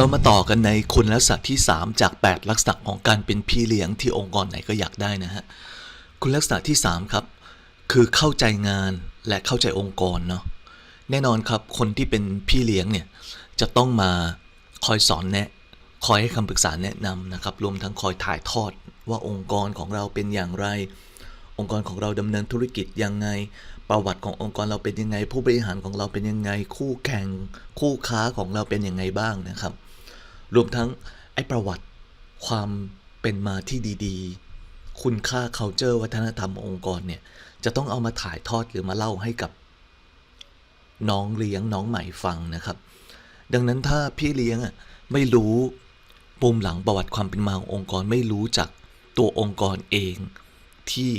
เรามาต่อกันในคุณลักษณะที่ 3 จาก 8 ลักษณะของการเป็นพี่เลี้ยงที่องค์กรไหนก็อยากได้นะฮะ คุณลักษณะที่ 3 ครับ คือเข้าใจงานและเข้าใจองค์กรเนาะ แน่นอนครับคนที่เป็นพี่เลี้ยงเนี่ยจะต้องมาคอยสอนแนะ คอยให้คำปรึกษาแนะนำนะครับ รวมทั้งคอยถ่ายทอดว่าองค์กรของเราเป็นอย่างไร องค์กรของเราดำเนินธุรกิจยังไง ประวัติขององค์กรเราเป็นยังไง ผู้บริหารของเราเป็นยังไง คู่แข่ง คู่ค้าของเราเป็นยังไงบ้างนะครับ รวมทั้งไอ้ประวัติความเป็นมาที่ดีๆ คุณค่า culture วัฒนธรรมองค์กรเนี่ย จะต้องเอามาถ่ายทอดหรือมาเล่าให้กับ น้องเลี้ยงน้องใหม่ฟังนะครับ ดังนั้นถ้าพี่เลี้ยงอะไม่รู้ปุ่มหลังประวัติความเป็นมาขององค์กรไม่รู้จักตัวองค์กรเอง ที่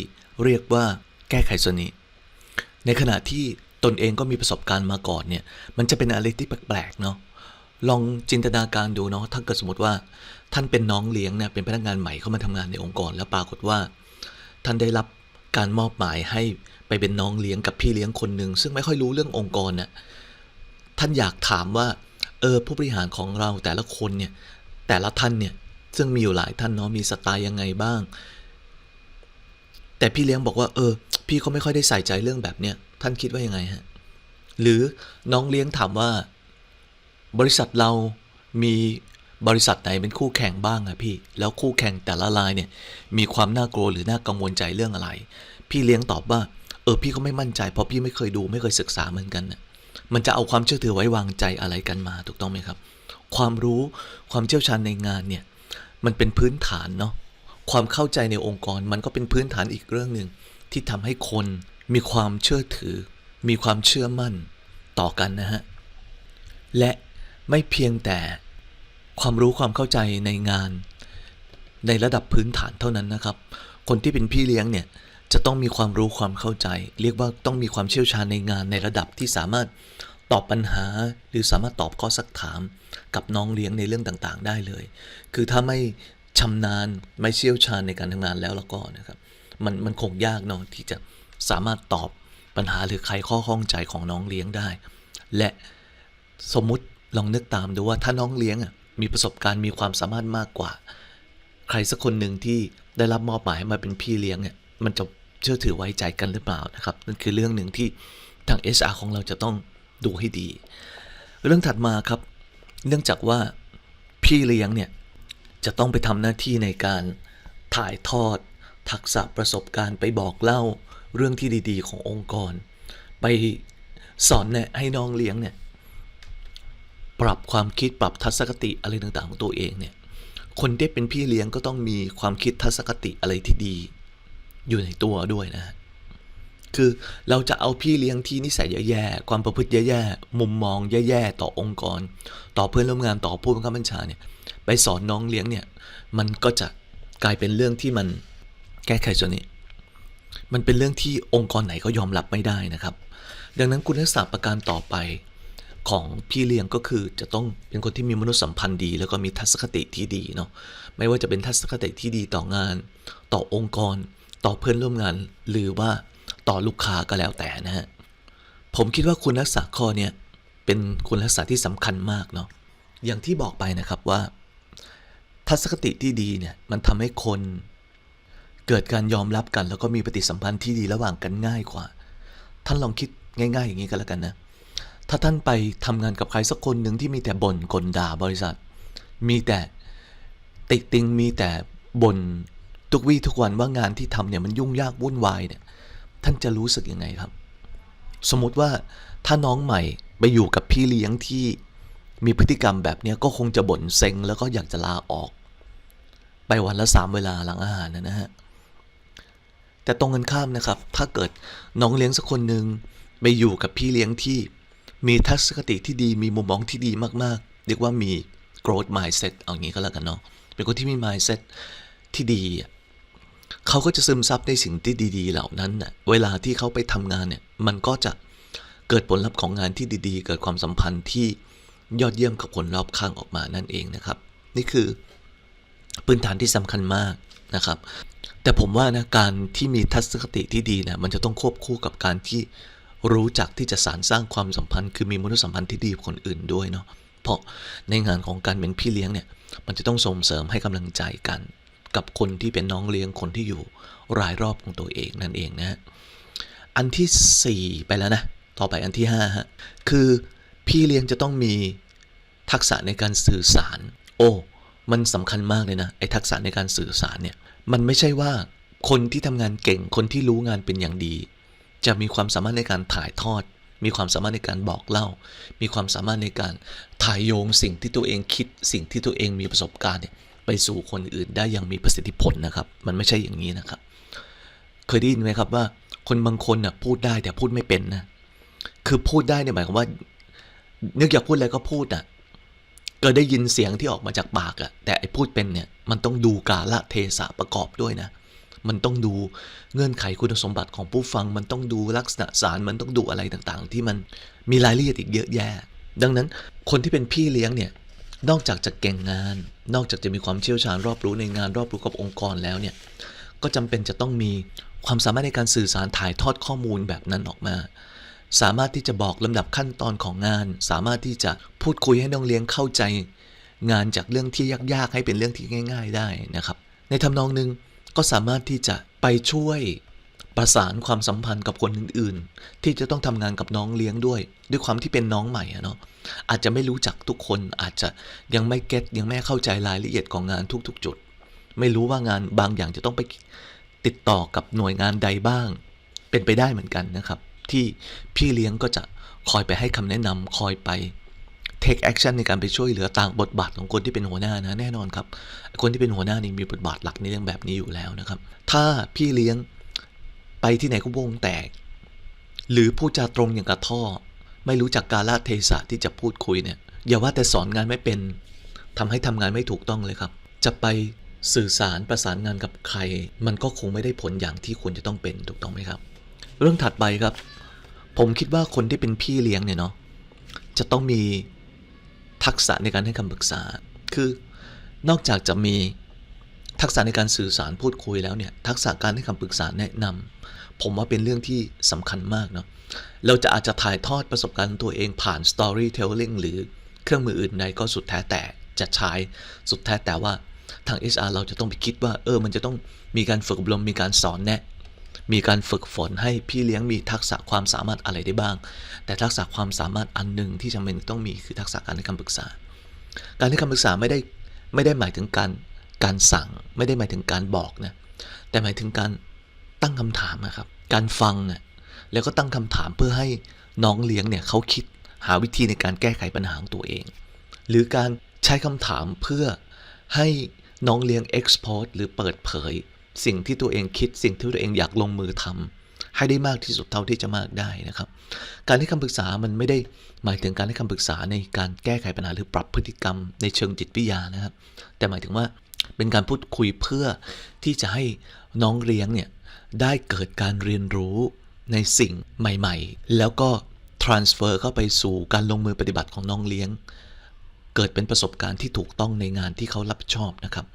เรียกว่าแก้ไขส่วนนี้ ในขณะที่ตนเองก็มีประสบการณ์มาก่อนเนี่ย มันจะเป็นอะไรที่แปลกๆเนาะ ลองจินตนาการดูเนาะถ้าเกิดสมมติว่าท่านเป็นน้องเลี้ยงเนี่ยเป็นพนักงานใหม่เข้ามาทำงานในองค์กร แล้วปรากฏว่า ท่านได้รับการมอบหมายให้ไปเป็นน้องเลี้ยงกับพี่เลี้ยงคนหนึ่งซึ่งไม่ค่อยรู้เรื่ององค์กรน่ะท่านอยากถามว่าเออผู้บริหารของเราแต่ละคนเนี่ยแต่ละท่านเนี่ยซึ่งมีอยู่หลายท่านเนาะมีสไตล์ยังไงบ้าง แต่พี่เลี้ยงบอกว่า เออ พี่เขาไม่ค่อยได้ใส่ใจเรื่องแบบเนี้ยท่านคิดว่ายังไงฮะหรือน้องเลี้ยงถามว่า บริษัทเรามีบริษัทไหนเป็นคู่แข่งบ้างอะพี่ แล้วคู่แข่งแต่ละรายเนี่ย มีความน่ากลัวหรือน่ากังวลใจเรื่องอะไร พี่เลี้ยงตอบว่า เออพี่ก็ไม่มั่นใจ เพราะพี่ไม่เคยดูไม่เคยศึกษาเหมือนกันน่ะมันจะเอาความเชื่อถือไว้วางใจอะไรกันมาถูกต้องไหมครับ ความรู้ความเชี่ยวชาญในงานเนี่ย มันเป็นพื้นฐานเนาะความเข้าใจในองค์กรมันก็เป็นพื้นฐานอีกเรื่องหนึ่งที่ทำให้คนมีความเชื่อถือ มีความเชื่อมั่นต่อกันนะฮะและ ไม่เพียงแต่ความรู้ความเข้าใจในงาน ในระดับพื้นฐานเท่านั้นนะครับ คนที่เป็นพี่เลี้ยงเนี่ยจะต้องมีความรู้ความเข้าใจ เรียกว่าต้องมีความเชี่ยวชาญในงานในระดับที่สามารถตอบปัญหาหรือสามารถตอบข้อสักถาม กับน้องเลี้ยงในเรื่องต่างๆ ได้เลย คือถ้าไม่ชำนาญไม่เชี่ยวชาญในการทำงานแล้วแล้วก็นะครับ มันมันคงยากเนาะที่จะสามารถตอบปัญหาหรือใครข้อข้องใจของน้องเลี้ยงได้ และสมมุติ ลองนึกตามดูว่าถ้าน้องเลี้ยงอะมีประสบการณ์มีความสามารถมากกว่า ใครสักคนหนึ่งที่ได้รับมอบหมายมาเป็นพี่เลี้ยงเนี่ยมันจะเชื่อถือไว้ใจกันหรือเปล่านะครับนั่นคือเรื่องหนึ่งที่ทาง HR ของเราจะต้องดูให้ดี เรื่องถัดมาครับ เนื่องจากว่าพี่เลี้ยงเนี่ยจะต้องไปทำหน้าที่ในการถ่ายทอด ทักษะประสบการณ์ไปบอกเล่าเรื่องที่ดี ๆ ขององค์กร ไปสอนแนะให้น้องเลี้ยงเนี่ย ปรับความคิดปรับทัศนคติอะไรต่างๆของตัวเองเนี่ยคนที่เป็นพี่เลี้ยงก็ต้องมีความคิดทัศนคติอะไรที่ดี อยู่ในตัวด้วยนะ คือเราจะเอาพี่เลี้ยงที่นิสัยแย่ๆความประพฤติแย่ๆมุมมองแย่ๆต่อองค์กร ต่อเพื่อนร่วมงานต่อผู้บังคับบัญชาเนี่ยไปสอนน้องเลี้ยงเนี่ยมันก็จะกลายเป็นเรื่องที่มันแก้ไขส่วนนี้ มันเป็นเรื่องที่องค์กรไหนก็ยอมรับไม่ได้นะครับ ดังนั้นคุณลักษะประการต่อไป ของพี่เลี้ยงก็คือจะต้องเป็นคนที่มีมนุษยสัมพันธ์ดี แล้วก็มีทัศนคติที่ดีเนาะไม่ว่าจะเป็นทัศนคติที่ดีต่องาน ต่อองค์กร ต่อเพื่อนร่วมงาน หรือว่าต่อลูกค้าก็แล้วแต่นะฮะผมคิดว่าคุณลักษณะข้อเนี้ยเป็นคุณลักษณะที่สำคัญมากเนาะอย่างที่บอกไปนะครับว่า ทัศนคติที่ดีเนี่ยมันทำให้คนเกิดการยอมรับกัน แล้วก็มีปฏิสัมพันธ์ที่ดีระหว่างกันง่ายกว่า ท่านลองคิดง่าย ๆ อย่างนี้ก็แล้วกันนะ ถ้าท่านไปทำงานกับใครสักคนหนึ่งที่มีแต่บ่นกลด่าบริษัท มีแต่ติติงมีแต่บ่นทุกวี่ทุกวันว่างานที่ทำเนี่ยมันยุ่งยากวุ่นวายเนี่ยท่านจะรู้สึกยังไงครับ สมมติว่าถ้าน้องใหม่ไปอยู่กับพี่เลี้ยงที่มีพฤติกรรมแบบเนี้ยก็คงจะบ่นเซ็งแล้วก็อยากจะลาออก ไปวันละสามเวลาหลังอาหารนะฮะแต่ตรงกันข้ามนะครับ ถ้าเกิดน้องเลี้ยงสักคนหนึ่งไปอยู่กับพี่เลี้ยงที่ มีทัศนคติที่ดีมีมุมมองที่ดีมากๆ เรียกว่ามี growth mindset เอางี้ก็แล้วกันเนาะเป็นคนที่มี mindset ที่ดี เขาก็จะซึมซับในสิ่งที่ดีๆ เหล่านั้นเน่ะเวลาที่เขาไปทำงานเนี่ยมันก็จะเกิดผลลัพธ์ของงานที่ดีๆ เกิดความสัมพันธ์ที่ยอดเยี่ยมกับคนรอบข้างออกมานั่นเองนะครับ นี่คือพื้นฐานที่สำคัญมากนะครับ แต่ผมว่านะการที่มีทัศนคติที่ดีเนี่ยมันจะต้องควบคู่กับการที่ รู้จักที่จะสารสร้างความสัมพันธ์ คือมีมนุษยสัมพันธ์ที่ดีกับคนอื่นด้วยเนาะเพราะในงานของการเป็นพี่เลี้ยงเนี่ยมันจะต้องส่งเสริมให้กำลังใจกัน กับคนที่เป็นน้องเลี้ยงคนที่อยู่รายรอบของตัวเองนั่นเองนะอันที่ 4 ไปแล้วนะต่อไปอันที่5ฮะคือพี่เลี้ยงจะต้องมีทักษะในการสื่อสาร โอ้มันสำคัญมากเลยนะไอ้ทักษะในการสื่อสารเนี่ยมันไม่ใช่ว่าคนที่ทำงานเก่งคนที่รู้งานเป็นอย่างดี จะมีความสามารถในการถ่ายทอด มีความสามารถในการบอกเล่า มีความสามารถในการถ่ายโยงสิ่งที่ตัวเองคิด สิ่งที่ตัวเองมีประสบการณ์เนี่ยไปสู่คนอื่นได้อย่างมีประสิทธิผลนะครับ มันไม่ใช่อย่างนี้นะครับ เคยได้ยินไหมครับว่า คนบางคนน่ะพูดได้แต่พูดไม่เป็นนะคือพูดได้เนี่ยหมายความว่า นึกอยากพูดอะไรก็พูดอะก็ได้ยินเสียงที่ออกมาจากปากอะแต่ไอ้พูดเป็นเนี่ยมันต้องดูกาละเทศะประกอบด้วยนะ มันต้องดูเงื่อนไขคุณสมบัติของผู้ฟัง มันต้องดูลักษณะสารมันต้องดูอะไรต่างๆ ที่มันมีรายละเอียดอีกเยอะแยะ ดังนั้นคนที่เป็นพี่เลี้ยงเนี่ยนอกจากจะเก่งงาน นอกจากจะมีความเชี่ยวชาญรอบรู้ในงานรอบรู้กับองค์กรแล้วเนี่ยก็จำเป็นจะต้องมีความสามารถในการสื่อสารถ่ายทอดข้อมูลแบบนั้นออกมา สามารถที่จะบอกลำดับขั้นตอนของงาน สามารถที่จะพูดคุยให้น้องเลี้ยงเข้าใจ งานจากเรื่องที่ยากๆให้เป็นเรื่องที่ง่าย ๆ ได้นะครับ ในทำนองหนึ่ง ก็สามารถที่จะไปช่วยประสานความสัมพันธ์กับคนอื่นๆ ที่จะต้องทำงานกับน้องเลี้ยงด้วย ด้วยความที่เป็นน้องใหม่อะเนาะอาจจะไม่รู้จักทุกคนอาจจะยังไม่เก็ตยังไม่เข้าใจรายละเอียดของงานทุกๆ จุด ไม่รู้ว่างานบางอย่างจะต้องไปติดต่อกับหน่วยงานใดบ้าง เป็นไปได้เหมือนกันนะครับ ที่พี่เลี้ยงก็จะคอยไปให้คำแนะนำคอยไป take action ในการไปช่วยเหลือต่างบทบาทของคนที่เป็นหัวหน้านะแน่นอนครับ คนที่เป็นหัวหน้านี่มีบทบาทหลักในเรื่องแบบนี้อยู่แล้วนะครับ ถ้าพี่เลี้ยงไปที่ไหนก็วงแตก หรือพูดจาตรงอย่างกระท่อ ไม่รู้จักกาลเทศะที่จะพูดคุยเนี่ยอย่าว่าแต่สอนงานไม่เป็นทำให้ทำงานไม่ถูกต้องเลยครับ จะไปสื่อสารประสานงานกับใคร มันก็คงไม่ได้ผลอย่างที่ควรจะต้องเป็นถูกต้องไหมครับ เรื่องถัดไปครับ ผมคิดว่าคนที่เป็นพี่เลี้ยงเนี่ยเนาะจะต้องมี ทักษะในการให้คำปรึกษา คือนอกจากจะมีทักษะในการสื่อสารพูดคุยแล้วเนี่ยทักษะการให้คำปรึกษาแนะนำผมว่าเป็นเรื่องที่สำคัญมากเนาะเราจะอาจจะถ่ายทอดประสบการณ์ตัวเองผ่าน storytelling หรือเครื่องมืออื่นใดก็สุดแท้แต่จะใช้สุดแท้แต่ว่าทาง HR เราจะต้องไปคิดว่าเออมันจะต้องมีการฝึกอบรมมีการสอนแนะ มีการฝึกฝนให้พี่เลี้ยงมีทักษะความสามารถอะไรได้บ้าง แต่ทักษะความสามารถอันหนึ่งที่จำเป็นต้องมีคือทักษะการให้คำปรึกษา การให้คำปรึกษาไม่ได้ไม่ได้หมายถึงการการสั่ง ไม่ได้หมายถึงการบอกนะแต่หมายถึงการตั้งคำถามนะครับ การฟังอะแล้วก็ตั้งคำถามเพื่อให้น้องเลี้ยงเนี่ยเขาคิดหาวิธีในการแก้ไขปัญหาของตัวเอง หรือการใช้คำถามเพื่อให้น้องเลี้ยง export หรือเปิดเผย สิ่งที่ตัวเองคิดสิ่งที่ตัวเองอยากลงมือทำให้ได้มากที่สุดเท่าที่จะมากได้นะครับ การให้คำปรึกษามันไม่ได้หมายถึงการให้คำปรึกษาในการแก้ไขปัญหาหรือปรับพฤติกรรมในเชิงจิตวิทยานะครับ แต่หมายถึงว่าเป็นการพูดคุยเพื่อที่จะให้น้องเลี้ยงเนี่ยได้เกิดการเรียนรู้ในสิ่งใหม่ ๆ แล้วก็ transfer เข้าไปสู่การลงมือปฏิบัติของน้องเลี้ยง เกิดเป็นประสบการณ์ที่ถูกต้องในงานที่เขารับผิดชอบนะครับ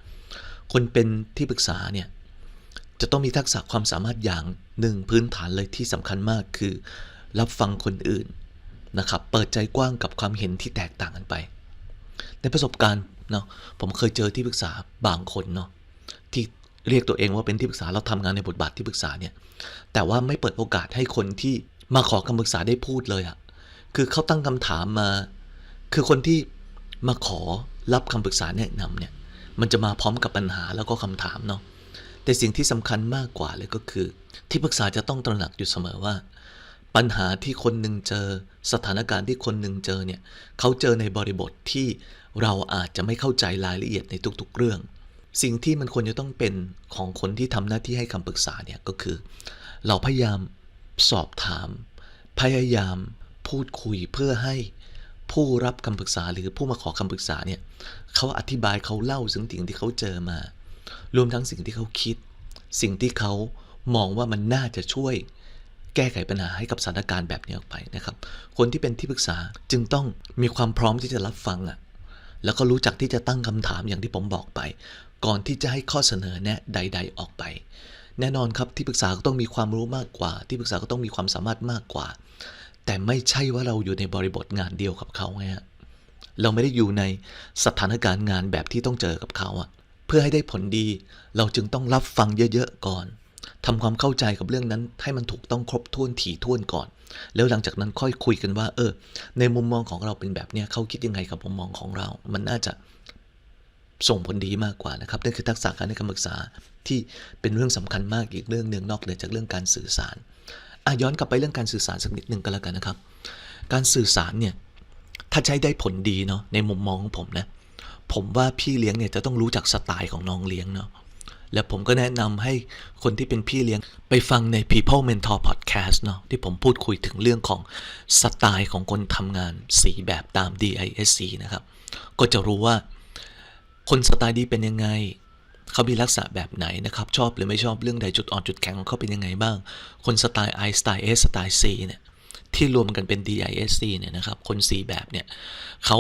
คนเป็นที่ปรึกษาเนี่ย จะต้องมีทักษะความสามารถอย่างหนึ่งพื้นฐานเลยที่สำคัญมากคือ รับฟังคนอื่นนะครับ เปิดใจกว้างกับความเห็นที่แตกต่างกันไป ในประสบการณ์เนาะผมเคยเจอที่ปรึกษาบางคนเนาะที่เรียกตัวเองว่าเป็นที่ปรึกษาแล้วทำงานในบทบาทที่ปรึกษาเนี่ย แต่ว่าไม่เปิดโอกาสให้คนที่มาขอคำปรึกษาได้พูดเลยอะคือเขาตั้งคำถามมา คือคนที่มาขอรับคำปรึกษาแนะนำเนี่ย มันจะมาพร้อมกับปัญหาแล้วก็คำถามเนาะ แต่สิ่งที่สำคัญมากกว่าเลยก็คือ ที่ปรึกษาจะต้องตระหนักอยู่เสมอว่า ปัญหาที่คนหนึ่งเจอ สถานการณ์ที่คนหนึ่งเจอเนี่ยเขาเจอในบริบทที่เราอาจจะไม่เข้าใจรายละเอียดในทุกๆเรื่อง สิ่งที่มันควรจะต้องเป็นของคนที่ทำหน้าที่ให้คำปรึกษาเนี่ยก็คือ เราพยายามสอบถาม พยายามพูดคุยเพื่อให้ผู้รับคำปรึกษาหรือผู้มาขอคำปรึกษาเนี่ยเขาอธิบายเขาเล่าถึงสิ่งที่เขาเจอมา รวมทั้งสิ่งที่เขาคิด สิ่งที่เขามองว่ามันน่าจะช่วยแก้ไขปัญหาให้กับสถานการณ์แบบนี้ออกไปนะครับ คนที่เป็นที่ปรึกษาจึงต้องมีความพร้อมที่จะรับฟังอะ แล้วก็รู้จักที่จะตั้งคำถามอย่างที่ผมบอกไป ก่อนที่จะให้ข้อเสนอแนะใด ๆ ออกไป แน่นอนครับที่ปรึกษาก็ต้องมีความรู้มากกว่า ที่ปรึกษาก็ต้องมีความสามารถมากกว่า แต่ไม่ใช่ว่าเราอยู่ในบริบทงานเดียวกับเขาไงฮะ เราไม่ได้อยู่ในสถานการณ์งานแบบที่ต้องเจอกับเขาอะ เพื่อให้ได้ผลดี เราจึงต้องรับฟังเยอะๆก่อนทำความเข้าใจกับเรื่องนั้นให้มันถูกต้องครบถ้วนถี่ถ้วนก่อน แล้วหลังจากนั้นค่อยคุยกันว่า เออ ในมุมมองของเราเป็นแบบเนี้ยเขาคิดยังไงกับมุมมองของเรา มันน่าจะส่งผลดีมากกว่านะครับนั่นคือทักษะการให้คำปรึกษาที่เป็นเรื่องสำคัญมากอีกเรื่องหนึ่งนอกเหนือจากเรื่องการสื่อสารอะย้อนกลับไปเรื่องการสื่อสารสักนิดหนึ่งก็แล้วกันนะครับ การสื่อสารเนี่ยถ้าใช้ได้ผลดีเนาะในมุมมองของผมนะ ผมว่าพี่เลี้ยงเนี่ยจะต้องรู้จักสไตล์ของน้องเลี้ยงเนาะและผมก็แนะนำให้คนที่เป็นพี่เลี้ยงไปฟังใน People Mentor Podcast เนาะที่ผมพูดคุยถึงเรื่องของสไตล์ของคนทำงานสีแบบตาม DISC นะครับ ก็จะรู้ว่าคนสไตล์ดีเป็นยังไง เขามีลักษณะแบบไหนนะครับ ชอบหรือไม่ชอบเรื่องใดจุดอ่อนจุดแข็งของเขาเป็นยังไงบ้าง คนสไตล์ I สไตล์ S สไตล์ C เนี่ยที่รวมกันเป็น DISC เนี่ยนะครับคน C แบบเนี่ยเขา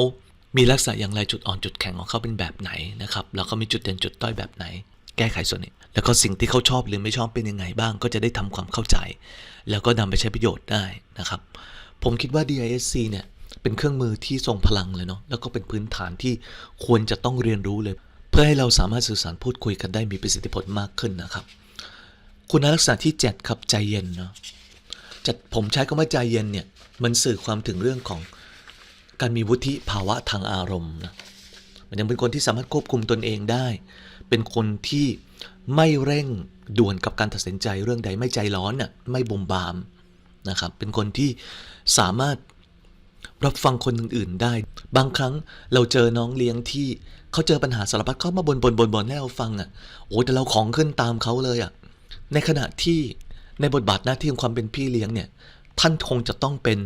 มีลักษณะอย่างไรจุดอ่อนจุดแข็งของเขาเป็นแบบไหนนะครับแล้วก็มีจุดเด่นจุดด้อยแบบไหน แก้ไขส่วนนี้ แล้วก็สิ่งที่เขาชอบหรือไม่ชอบเป็นยังไงบ้าง ก็จะได้ทำความเข้าใจ แล้วก็นำไปใช้ประโยชน์ได้นะครับ ผมคิดว่า DISC เนี่ยเป็นเครื่องมือที่ทรงพลังเลยเนาะแล้วก็เป็นพื้นฐานที่ควรจะต้องเรียนรู้เลย เพื่อให้เราสามารถสื่อสารพูดคุยกันได้มีประสิทธิผลมากขึ้นนะครับ คุณลักษณะที่ 7 ครับใจเย็นเนาะจะผมใช้คำว่าใจเย็นเนี่ยมันสื่อความถึงเรื่องของ การมีวุฒิภาวะทางอารมณ์นะมันยังเป็นคนที่สามารถควบคุมตนเองได้ เป็นคนที่ไม่เร่งด่วนกับการตัดสินใจเรื่องใดไม่ใจร้อนน่ะไม่บุมบามนะครับ เป็นคนที่สามารถรับฟังคนอื่นๆได้ บางครั้งเราเจอน้องเลี้ยงที่เขาเจอปัญหาสารพัดเขามาบนบนบนบนให้เราฟังอะโอ้แต่เราของขึ้นตามเขาเลยอะในขณะที่ในบทบาทหน้าที่ของความเป็นพี่เลี้ยงเนี่ยท่านคงจะต้องเป็น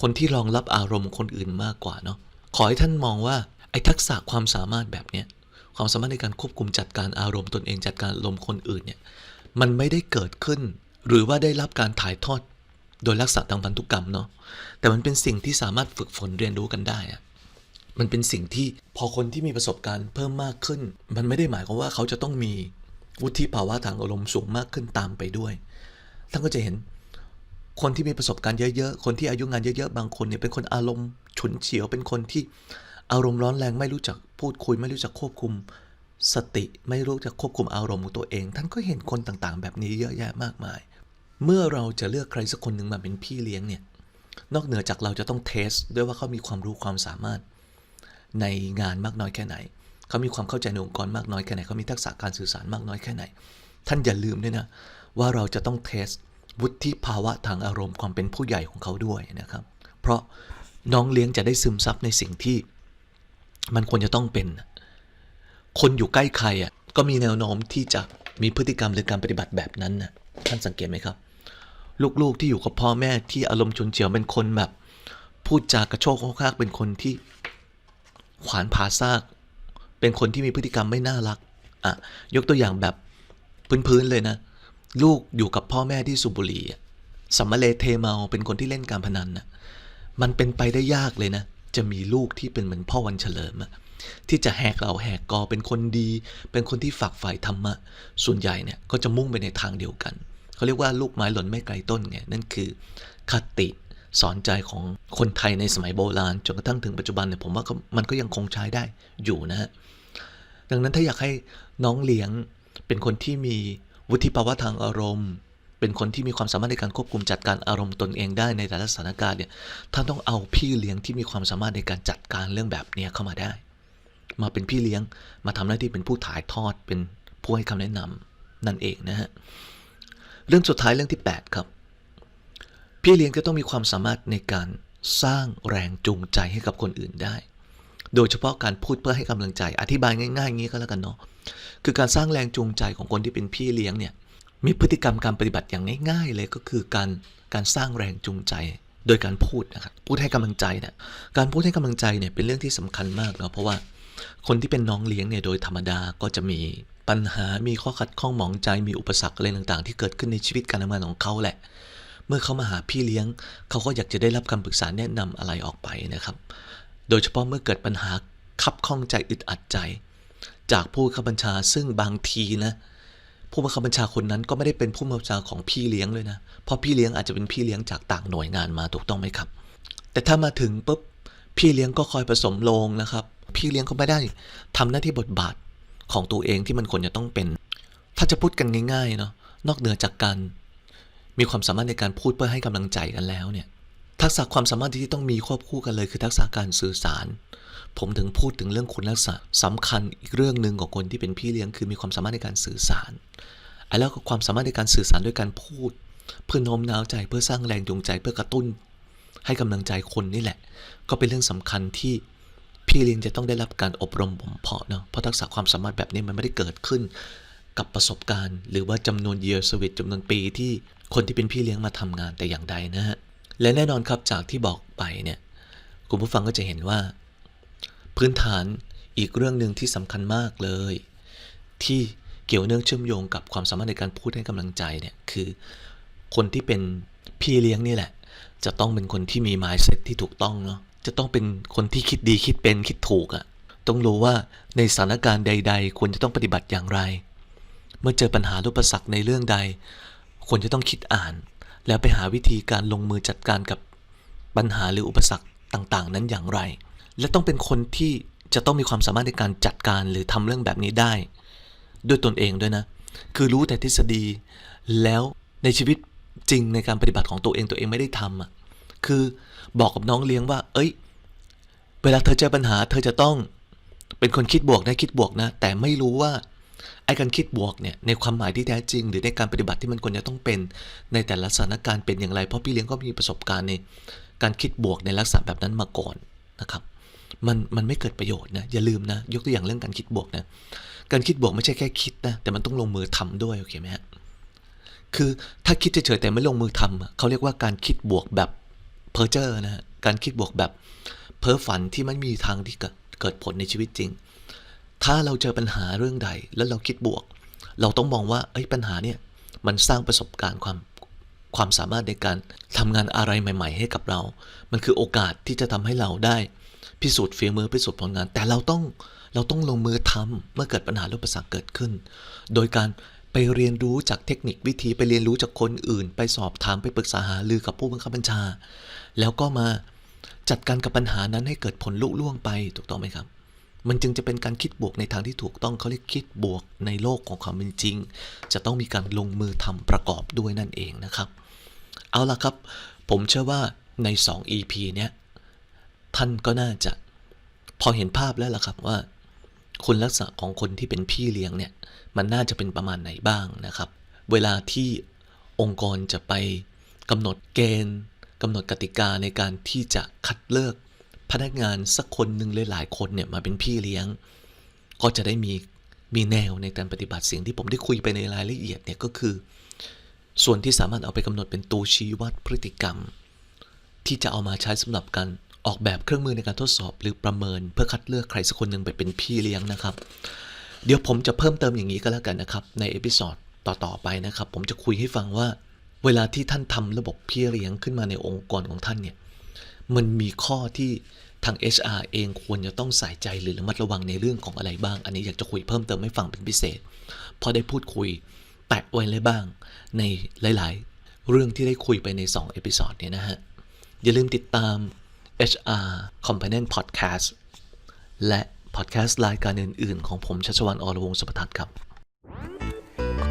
คนที่รองรับอารมณ์คนอื่นมากกว่าเนาะขอให้ท่านมองว่าไอ้ทักษะความสามารถแบบเนี้ยความสามารถในการควบคุมจัดการอารมณ์ตนเองจัดการอารมณ์คนอื่นเนี่ยมันไม่ได้เกิดขึ้น หรือว่าได้รับการถ่ายทอดโดยลักษณะทางพันธุกรรมเนาะแต่มันเป็นสิ่งที่สามารถฝึกฝนเรียนรู้กันได้อะมันเป็นสิ่งที่พอคนที่มีประสบการณ์เพิ่มมากขึ้น มันไม่ได้หมายความว่าเขาจะต้องมีวุฒิภาวะทางอารมณ์สูงมากขึ้นตามไปด้วย ท่านก็จะเห็น คนที่มีประสบการณ์เยอะๆ คนที่อายุงานเยอะๆ บางคนเนี่ยเป็นคนอารมณ์ฉุนเฉียว เป็นคนที่อารมณ์ร้อนแรงไม่รู้จักพูดคุย ไม่รู้จักควบคุมสติไม่รู้จักควบคุมอารมณ์ของตัวเอง ท่านก็เห็นคนต่างๆ แบบนี้เยอะแยะมากมาย เมื่อเราจะเลือกใครสักคนหนึ่งมาเป็นพี่เลี้ยงเนี่ย นอกเหนือจากเราจะต้องเทสด้วยว่าเขามีความรู้ความสามารถ ในงานมากน้อยแค่ไหน เขามีความเข้าใจในองค์กรมากน้อยแค่ไหน เขามีทักษะการสื่อสารมากน้อยแค่ไหน ท่านอย่าลืมด้วยนะว่าเราจะต้องเทส วุฒิภาวะทางอารมณ์ความเป็นผู้ใหญ่ของเขาด้วยนะครับ เพราะน้องเลี้ยงจะได้ซึมซับในสิ่งที่ มันควรจะต้องเป็น คนอยู่ใกล้ใครอะก็มีแนวโน้มที่จะมีพฤติกรรมหรือการปฏิบัติแบบนั้นนะท่านสังเกตไหมครับ ลูกๆที่อยู่กับพ่อแม่ที่อารมณ์ฉุนเฉียวเป็นคนแบบพูดจากระโชกโคกากเป็นคนที่ขวานผ่าซาก เป็นคนที่มีพฤติกรรมไม่น่ารักอะยกตัวอย่างแบบพื้นๆเลยนะ ลูกอยู่กับพ่อแม่ที่สูบบุหรี่สัมมาเลเทเมาเป็นคนที่เล่นการพนันนะมันเป็นไปได้ยากเลยนะ จะมีลูกที่เป็นเหมือนพ่อวันเฉลิมอะที่จะแหกเราแหกกอเป็นคนดี เป็นคนที่ฝักใฝ่ธรรมะ ส่วนใหญ่เนี่ยก็จะมุ่งไปในทางเดียวกัน เขาเรียกว่าลูกไม้หล่นไม่ไกลต้นไงนั่นคือคติสอนใจของคนไทยในสมัยโบราณจนกระทั่งถึงปัจจุบันเนี่ยผมว่ามันก็ยังคงใช้ได้อยู่นะฮะดังนั้นถ้าอยากให้น้องเลี้ยงเป็นคนที่มี วุฒิภาวะทางอารมณ์ เป็นคนที่มีความสามารถในการควบคุมจัดการอารมณ์ตนเองได้ในแต่ละสถานการณ์เนี่ยท่านต้องเอาพี่เลี้ยงที่มีความสามารถในการจัดการเรื่องแบบเนี้ยเข้ามาได้ มาเป็นพี่เลี้ยงมาทำหน้าที่เป็นผู้ถ่ายทอดเป็นผู้ให้คำแนะนำนั่นเองนะฮะเรื่องสุดท้ายเรื่องที่ 8 ครับ พี่เลี้ยงก็ต้องมีความสามารถในการสร้างแรงจูงใจให้กับคนอื่นได้ โดยเฉพาะการพูดเพื่อให้กำลังใจ อธิบายง่ายๆอย่างนี้ก็แล้วกันเนาะ คือการสร้างแรงจูงใจของคนที่เป็นพี่เลี้ยงเนี่ยมีพฤติกรรมการปฏิบัติอย่างง่ายๆ เลยก็คือการการสร้างแรงจูงใจโดยการพูดนะครับพูดให้กำลังใจเนี่ยการพูดให้กำลังใจเนี่ยเป็นเรื่องที่สำคัญมากเนาะเพราะว่าคนที่เป็นน้องเลี้ยงเนี่ยโดยธรรมดาก็จะมีปัญหามีข้อขัดข้องหมองใจมีอุปสรรคอะไรต่างๆ ที่เกิดขึ้นในชีวิตการทำงานของเขาแหละ เมื่อเขามาหาพี่เลี้ยง เขาก็อยากจะได้รับคำปรึกษาแนะนำอะไรออกไปนะครับ โดยเฉพาะเมื่อเกิดปัญหาคับข้องใจอึดอัดใจ จากผู้บังคับบัญชาซึ่งบางทีนะผู้บังคับบัญชาคนนั้นก็ไม่ได้เป็นผู้บังคับบัญชาของพี่เลี้ยงเลยนะ เพราะพี่เลี้ยงอาจจะเป็นพี่เลี้ยงจากต่างหน่วยงานมาถูกต้องไหมครับ แต่ถ้ามาถึงปุ๊บพี่เลี้ยงก็คอยผสมลงนะครับ พี่เลี้ยงก็ไม่ได้ทำหน้าที่บทบาทของตัวเองที่มันควรจะต้องเป็น ถ้าจะพูดกันง่ายๆเนาะนอกเหนือจากการมีความสามารถในการพูดเพื่อให้กำลังใจกันแล้วเนี่ยทักษะความสามารถที่ต้องมีควบคู่กันเลยคือทักษะการสื่อสาร ผมถึงพูดถึงเรื่องคุณลักษณะสำคัญอีกเรื่องหนึ่งของคนที่เป็นพี่เลี้ยงคือมีความสามารถในการสื่อสารไอ้แล้วก็ความสามารถในการสื่อสารด้วยการพูด เพื่อโน้มน้าวใจเพื่อสร้างแรงจูงใจเพื่อกระตุ้น ให้กำลังใจคนนี่แหละ ก็เป็นเรื่องสำคัญที่พี่เลี้ยงจะต้องได้รับการอบรมบ่มเพาะเนาะเพราะทักษะความสามารถแบบนี้มันไม่ได้เกิดขึ้นกับประสบการณ์ หรือว่าจำนวน year service จำนวนปีที่คนที่เป็นพี่เลี้ยงมาทำงานแต่อย่างใดนะฮะและแน่นอนครับจากที่บอกไปเนี่ยคุณผู้ฟังก็จะเห็นว่า พื้นฐานอีกเรื่องหนึ่งที่สำคัญมากเลย ที่เกี่ยวเนื่องเชื่อมโยงกับความสามารถในการพูดให้กำลังใจเนี่ยคือคนที่เป็นพี่เลี้ยงนี่แหละ จะต้องเป็นคนที่มี mindset ที่ถูกต้องเนาะจะต้องเป็นคนที่คิดดีคิดเป็นคิดถูกอะ่ะต้องรู้ว่าในสถานการณ์ใด ๆ ควรจะต้องปฏิบัติอย่างไร เมื่อเจอปัญหาหรืออุปสรรคในเรื่องใด ควรจะต้องคิดอ่าน แล้วไปหาวิธีการลงมือจัดการกับปัญหาหรืออุปสรรคต่างๆ นั้นอย่างไร และต้องเป็นคนที่จะต้องมีความสามารถในการจัดการหรือทำเรื่องแบบนี้ได้ ด้วยตนเองด้วยนะ คือรู้แต่ทฤษฎี แล้วในชีวิตจริงในการปฏิบัติของตัวเองตัวเองไม่ได้ทำอะคือบอกกับน้องเลี้ยงว่า เอ้ย เวลาเธอเจอปัญหา เธอจะต้องเป็นคนคิดบวกนะคิดบวกนะ แต่ไม่รู้ว่าไอ้การคิดบวกเนี่ยในความหมายที่แท้จริง หรือในการปฏิบัติที่มันควรจะต้องเป็นในแต่ละสถานการณ์เป็นอย่างไร เพราะพี่เลี้ยงก็มีประสบการณ์ในการคิดบวกในลักษณะแบบนั้นมาก่อนนะครับ มันมันไม่เกิดประโยชน์นะอย่าลืมนะ ยกตัวอย่างเรื่องการคิดบวกนะการคิดบวกไม่ใช่แค่คิดนะแต่มันต้องลงมือทำด้วยโอเคไหมฮะคือถ้าคิดเฉยๆแต่ไม่ลงมือทำเขาเรียกว่าการคิดบวกแบบเพ้อเจ้อนะฮะการคิดบวกแบบเพ้อฝันที่ไม่มีทางที่เกิดผลในชีวิตจริง ถ้าเราเจอปัญหาเรื่องใดแล้วเราคิดบวก เราต้องมองว่าเอ้ปัญหาเนี่ยมันสร้างประสบการณ์ความความสามารถในการทำงานอะไรใหม่ ๆ ให้กับเรา มันคือโอกาสที่จะทำให้เราได้ พิสูจน์ฝีมือพิสูจน์ผลงาน แต่เราต้องเราต้องลงมือทำเมื่อเกิดปัญหาหรืออุปสรรคเกิดขึ้น โดยการไปเรียนรู้จากเทคนิควิธีไปเรียนรู้จากคนอื่น ไปสอบถามไปปรึกษาหารือกับผู้บังคับบัญชา แล้วก็มาจัดการกับปัญหานั้นให้เกิดผลลุล่วงไปถูกต้องไหมครับ มันจึงจะเป็นการคิดบวกในทางที่ถูกต้องเขาเรียกคิดบวกในโลกของความเป็นจริง จะต้องมีการลงมือทำประกอบด้วยนั่นเองนะครับ เอาล่ะครับ ผมเชื่อว่าใน 2 EP เนี้ย ท่านก็น่าจะพอเห็นภาพแล้วล่ะครับว่า คุณลักษณะของคนที่เป็นพี่เลี้ยงเนี่ย มันน่าจะเป็นประมาณไหนบ้างนะครับ เวลาที่องค์กรจะไปกำหนดเกณฑ์กำหนดกติกาในการที่จะคัดเลือกพนักงานสักคนหนึ่งหลายๆคนเนี่ยมาเป็นพี่เลี้ยง ก็จะได้มีมีแนวในการปฏิบัติสิ่งที่ผมได้คุยไปในรายละเอียดเนี่ยก็คือ ส่วนที่สามารถเอาไปกำหนดเป็นตัวชี้วัดพฤติกรรม ที่จะเอามาใช้สำหรับการ ออกแบบเครื่องมือในการทดสอบหรือประเมิน เพื่อคัดเลือกใครสักคนหนึ่งไปเป็นพี่เลี้ยงนะครับ เดี๋ยวผมจะเพิ่มเติมอย่างนี้ก็แล้วกันนะครับ ในเอพิ o d ดต่อๆไปนะครับ ผมจะคุยให้ฟังว่า เวลาที่ท่านทำระบบพี่เลี้ยงขึ้นมาในองค์กรของท่านเนี่ยมันมีข้อที่ทาง HR เองควรจะต้องใส่ใจหรือระมัดระวังในเรื่องของอะไรบ้าง อันนี้อยากจะคุยเพิ่มเติมให้ฟังเป็นพิเศษ พอได้พูดคุยแตะไว้เลยบ้าง ในหลาย ๆ เรื่องที่ได้คุยไปใน 2 เอพิ o d ดเนี่ยนะฮะ อย่าลืมติดตาม HR Component Podcast และพอดแคสต์รายการอื่น ๆ ของผมชัชวันอรวงสุปทัศน์ครับ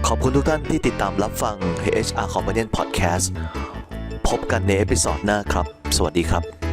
ขอบคุณทุกท่านที่ติดตามรับฟัง HR Component Podcast พบกันในเอพิซอดหน้าครับ สวัสดีครับ